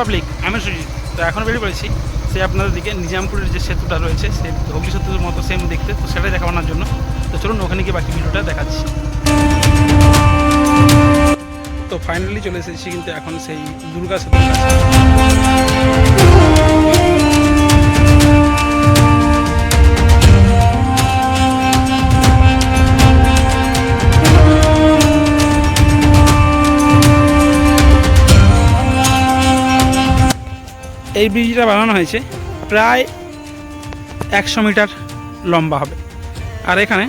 Public আমি সুজিত তো এখন বেরিয়ে পড়েছি। সে আপনাদের দিকে নিজামপুরের যে সেতুটা রয়েছে, সে হুগলি সেতুর মতো সেম দেখতে। তো সেটাই দেখানোর জন্য। তো চলুন, ওখানে গিয়ে বাকি ভিডিওটা দেখাচ্ছি। তো ফাইনালি চলে এসেছি কিন্তু এখন সেই দুর্গা কাছে। এই ব্রিজটা বানানো হয়েছে, প্রায় একশো মিটার লম্বা হবে। আর এখানে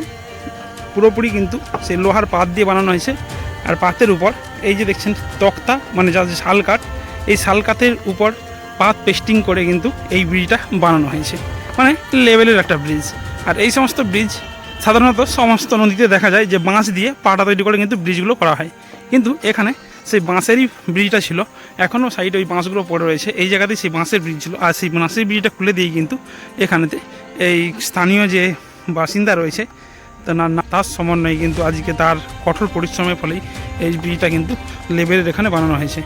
পুরোপুরি কিন্তু সেই লোহার পাত দিয়ে বানানো হয়েছে। আর পাতের উপর এই যে দেখছেন তক্তা মানে যা যে শাল কাঠ, এই শাল কাঠের উপর পাত পেস্টিং করে কিন্তু এই ব্রিজটা বানানো হয়েছে। মানে লেভেলের একটা ব্রিজ। আর এই সমস্ত ব্রিজ সাধারণত সমস্ত নদীতে দেখা যায় যে বাঁশ দিয়ে পাটা তৈরি করে কিন্তু ব্রিজগুলো করা হয়। কিন্তু এখানে সেই বাঁশেরই ব্রিজটা ছিল। এখনও সাইডে ওই বাঁশগুলো পড়ে রয়েছে। এই জায়গাতেই সেই বাঁশের ব্রিজ ছিল। আর সেই বাঁশের ব্রিজটা খুলে দিয়ে কিন্তু এখানেতে এই স্থানীয় যে বাসিন্দা রয়েছে না- তার সমন্বয়ে কিন্তু আজকে তার কঠোর পরিশ্রমের ফলেই এই ব্রিজটা কিন্তু লেবেলের এখানে বানানো হয়েছে।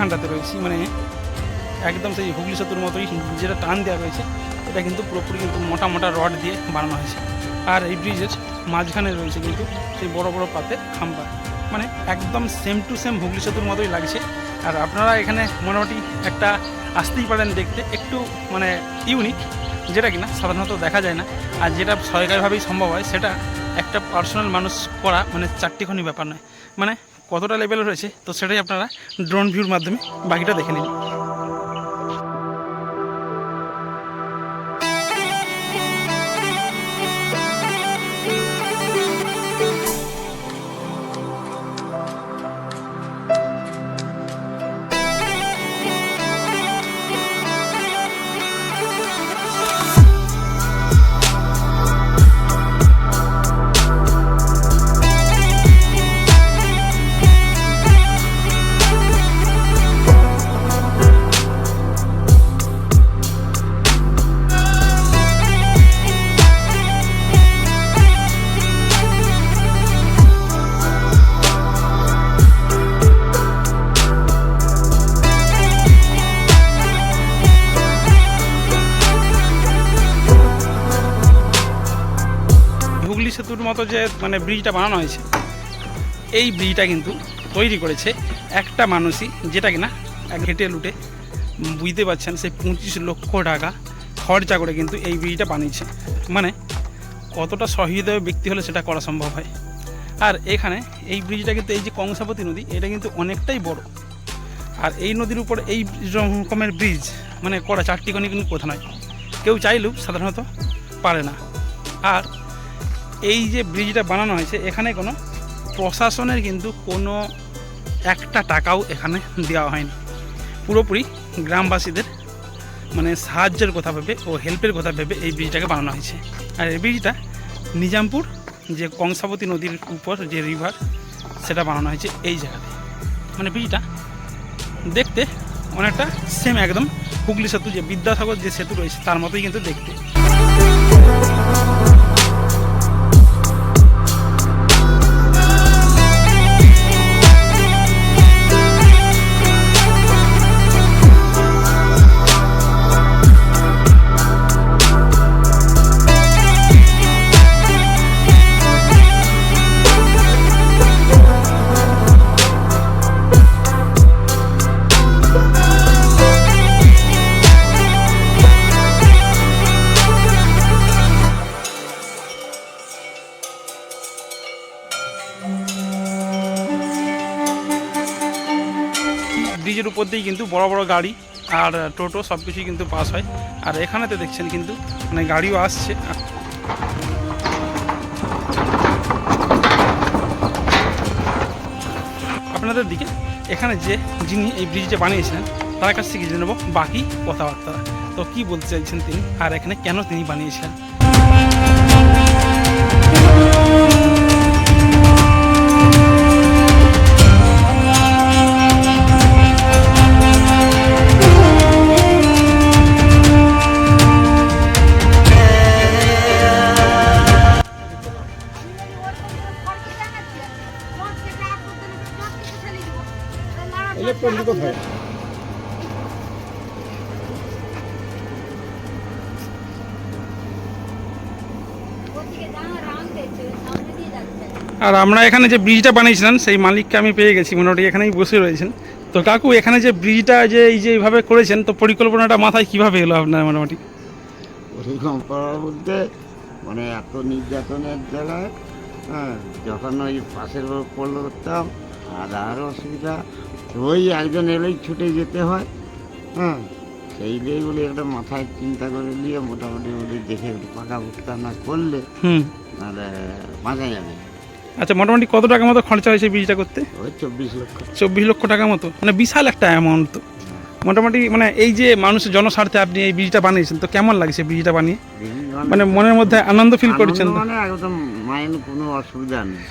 মাঝখানটাতে রয়েছি মানে একদম সেই হুগলি সেতুর মতোই যেটা টান দেওয়া রয়েছে, এটা কিন্তু পুরোপুরি কিন্তু মোটা মোটা রড দিয়ে বানানো হয়েছে। আর এই ব্রিজের মাঝখানে রয়েছে কিন্তু সেই বড় বড় পাতে খাম্বা। মানে একদম সেম টু সেম হুগলি সেতুর মতোই লাগছে। আর আপনারা এখানে মোটামুটি একটা আসতেই পারেন দেখতে, একটু মানে ইউনিক যেটা কিনা সাধারণত দেখা যায় না। আর যেটা সরকারিভাবেই সম্ভব হয়, সেটা একটা পার্সোনাল মানুষ করা মানে চারটিখানি ব্যাপার নয়। মানে কতটা লেভেল রয়েছে তো সেটাই আপনারা ড্রোন ভিউর মাধ্যমে বাকিটা দেখে নিন। হুগলি সেতুর মতো যে মানে ব্রিজটা বানানো হয়েছে, এই ব্রিজটা কিন্তু তৈরি করেছে একটা মানুষই, যেটা কিনা হেঁটে লুটে, বুঝতে পারছেন, সেই পঁচিশ লক্ষ টাকা খরচা করে কিন্তু এই ব্রিজটা বানিয়েছে। মানে কতটা সহৃদয় ব্যক্তি হলে সেটা করা সম্ভব হয়। আর এখানে এই ব্রিজটা কিন্তু এই যে কংসাবতী নদী, এটা কিন্তু অনেকটাই বড়। আর এই নদীর উপর এই রকমের ব্রিজ মানে করা চারটি কোণে কিন্তু কোথা নয়। কেউ চাইলেও সাধারণত পারে না। আর এই যে ব্রিজটা বানানো হয়েছে, এখানে কোনো প্রশাসনের কিন্তু কোনো একটা টাকাও এখানে দেওয়া হয়নি। পুরোপুরি গ্রামবাসীদের মানে সাহায্যের কথা ভেবে ও হেল্পের কথা ভেবে এই ব্রিজটাকে বানানো হয়েছে। আর এই ব্রিজটা নিজামপুর যে কংসাবতী নদীর উপর যে রিভার সেটা বানানো হয়েছে এই জায়গাতে। মানে ব্রিজটা দেখতে অনেকটা সেম একদম হুগলি সেতু, যে বিদ্যাসাগর যে সেতু রয়েছে, তার মতোই কিন্তু দেখতে। ব্রিজের উপর দিয়েই কিন্তু বড় বড় গাড়ি আর টোটো সব কিছুই কিন্তু পাস হয়। আর এখানেতে দেখছেন কিন্তু মানে গাড়িও আসছে। আপনাদের দিকে এখানে যে যিনি এই ব্রিজটা বানিয়েছিলেন, তার কাছ থেকে জেনে নেব বাকি কথাবার্তা। তো কি বলতে চাইছেন তিনি? আর এখানে কেন তিনি বানিয়েছিলেন? ইলেকট্রনিক কোথায় আর আমরা এখানে যে ব্রিজটা বানিয়েছিলাম সেই মালিককে আমি পেয়ে গেছি। মোটামুটি এখানেই বসে রয়েছেন। তো কাকু এখানে যে ব্রিজটা যে এই যে এইভাবে করেছেন তো পরিকল্পনাটা মাথায় কীভাবে এলো আপনার মোটামুটি? পরিকল্পনার বলতে মানে এত নির্যাতনের জেলায় হ্যাঁ যখন ওই পাশের পড়ল করতাম আর আরও অসুবিধা ওই একজন এলেই ছুটে যেতে হয় হ্যাঁ? সেই দিয়ে বলে একটা মাথায় চিন্তা করে নিয়ে মোটামুটি বলি দেখে একটু পাকা বুকটা না করলে তাহলে বাঁচা যাবে। আচ্ছা মোটামুটি কত টাকা মতো খরচা হয়েছে বীজটা করতে? ওই চব্বিশ লক্ষ। চব্বিশ লক্ষ টাকা মতো। মানে বিশাল একটা অ্যামাউন্ট তো। মোটামুটি মানে এই যে মানুষের জনস্বার্থে আপনি এই বীজটা বানিয়েছেন তো কেমন লাগছে বীজটা বানিয়ে? মানে মনের মধ্যে আনন্দ ফিল করছেন মানে একদম মাইন্ড কোনো অসুবিধা নেই।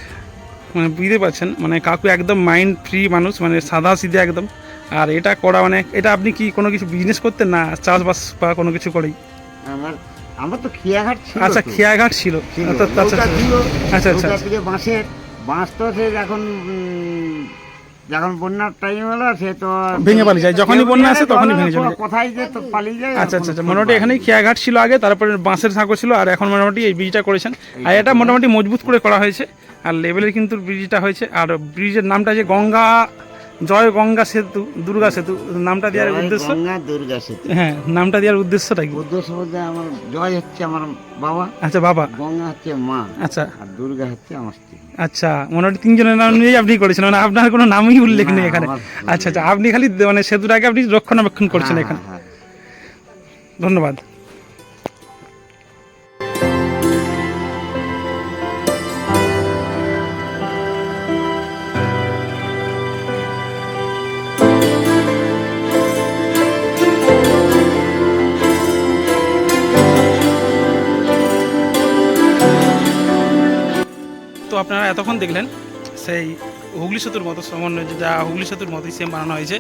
মানে বুঝতে পারছেন মানে কাকু একদম মাইন্ড ফ্রি মানুষ মানে সাদা সিধে একদম। আর এটা করা মানে এটা আপনি কি কোনো কিছু বিজনেস করতেন না চাষবাস বা কোনো কিছু করেই? আমার আমার তো খেয়াঘাট ছিল আচ্ছা খিয়াঘাট ছিল। আচ্ছা আচ্ছা, আচ্ছা। আচ্ছা আচ্ছা। বাঁশের বাঁশ তো সে যখন বন্যার টাইম হলো সে তো ভেঙে পালিয়ে যায়। যখনই বন্যা আসে তখনই ভেঙে চলে। কোথায় যে তো পালিয়ে যায় আচ্ছা আচ্ছা আচ্ছা মোটামুটি এখানে এখানেই খেয়াঘাট ছিল আগে তারপরে বাঁশের সাঁকো ছিল আর এখন মোটামুটি এই ব্রিজটা করেছেন আর এটা মোটামুটি মজবুত করে করা হয়েছে আর লেভেলের কিন্তু ব্রিজটা হয়েছে আর ব্রিজের নামটা যে গঙ্গা জয় গঙ্গা সেতু দুর্গা সেতু নামটা দেওয়ার উদ্দেশ্য? গঙ্গা দুর্গা সেতু। হ্যাঁ নামটা দেওয়ার উদ্দেশ্যটা কি? উদ্দেশ্য বলতে আমার জয় হচ্ছে আমার বাবা আচ্ছা বাবা। গঙ্গা হচ্ছে মা আচ্ছা। আর দুর্গা হচ্ছে আমার স্ত্রী। আচ্ছা মোটামুটি তিনজনের নাম নিয়েই আপনি করেছেন মানে আপনার কোনো নামই উল্লেখ নেই এখানে। আচ্ছা আচ্ছা আপনি খালি মানে সেতুটাকে আপনি রক্ষণাবেক্ষণ করছেন হ্যাঁ, এখানে। হ্যাঁ, ধন্যবাদ। আপনারা এতক্ষণ দেখলেন সেই হুগলি সেতুর মতো সমন্বয় যা হুগলি সেতুর মতোই সেম বানানো হয়েছে,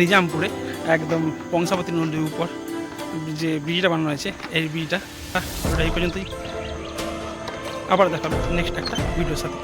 নিজামপুরে একদম কংসাবতী নদীর উপর যে ব্রিজটা বানানো হয়েছে, এই ব্রিজটা। এই পর্যন্তই। আবার দেখাবো নেক্সট একটা ভিডিওর সাথে।